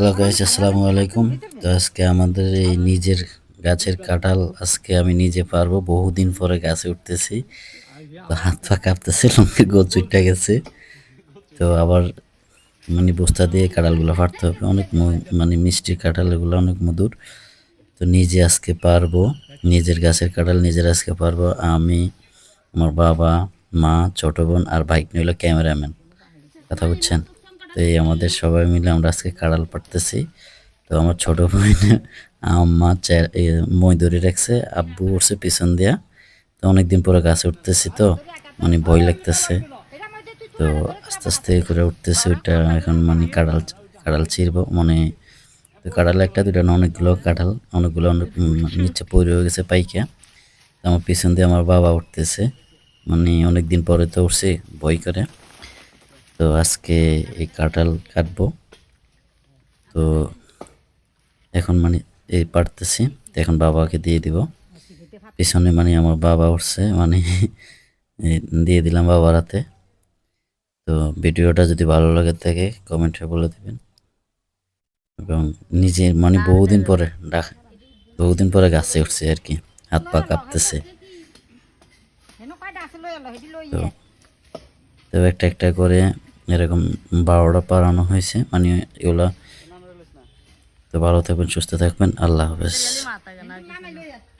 Hello guys আসসালামু আলাইকুম তো আজকে আমাদের এই নিজের গাছের কাঁঠাল আজকে আমি নিজে পারব। বহুদিন পরে গাছে উঠতেছি। তো হাত পা কাঁপতেছে লঙ্কের গোছ উঠে গেছে। তো আবার মানে বস্তা দিয়ে কাঁঠালগুলো ফাটতে হবে। অনেক মানে মিষ্টি কাঁঠাল, এগুলো অনেক মধুর। তো নিজে আজকে পারব। নিজের গাছের কাঁঠাল নিজের আজকে পারব। আমি, আমার বাবা, মা, ছোটো বোন আর বাইক নিয়ে হলো ক্যামেরাম্যান। কথা বুঝছেন? এই আমাদের সবাই মিলে আমরা আজকে কাড়াল পাড়তেছি। তো আমার ছোট বোন, আম্মা মই ধরে রাখছে, আব্বু উঠছে পিছন দিয়া। তো অনেকদিন পরে গাছে উঠতেছি তো মানে ভয় লাগতেছে। তো আস্তে আস্তে করে উঠতেছে ওইটা এখন মানে কাড়াল কাড়াল ছিড়বো মানে তো কাঁঠাল একটা দুটা না অনেকগুলো কাঁঠাল অনেকগুলো অনেক নিচে পড়ে হয়ে গেছে পাইকা। তো আমার পিছন দিয়ে আমার বাবা উঠতেছে মানে অনেক দিন পরে তো উঠছে, ভয় করে। তো আজকে এই কাঁঠাল কাটবো। তো এখন মানে এই পারতেছি এখন বাবাকে দিয়ে দিব। পিছনে মানে আমার বাবা উঠছে মানে দিয়ে দিলাম বাবার হাতে। তো ভিডিওটা যদি ভালো লাগে থাকে, কমেন্টে বলে দেবেন। এবং নিজে মানে বহুদিন পরে ডাক, বহুদিন পরে গাছে উঠছে আর কি, হাত পা কাঁপতেছে। তো একটা একটা করে এরকম বারোটা পারানো হয়েছে মানে এগুলা। তো ভালো থাকবেন সুস্থ থাকবেন আল্লাহ হাফেজ।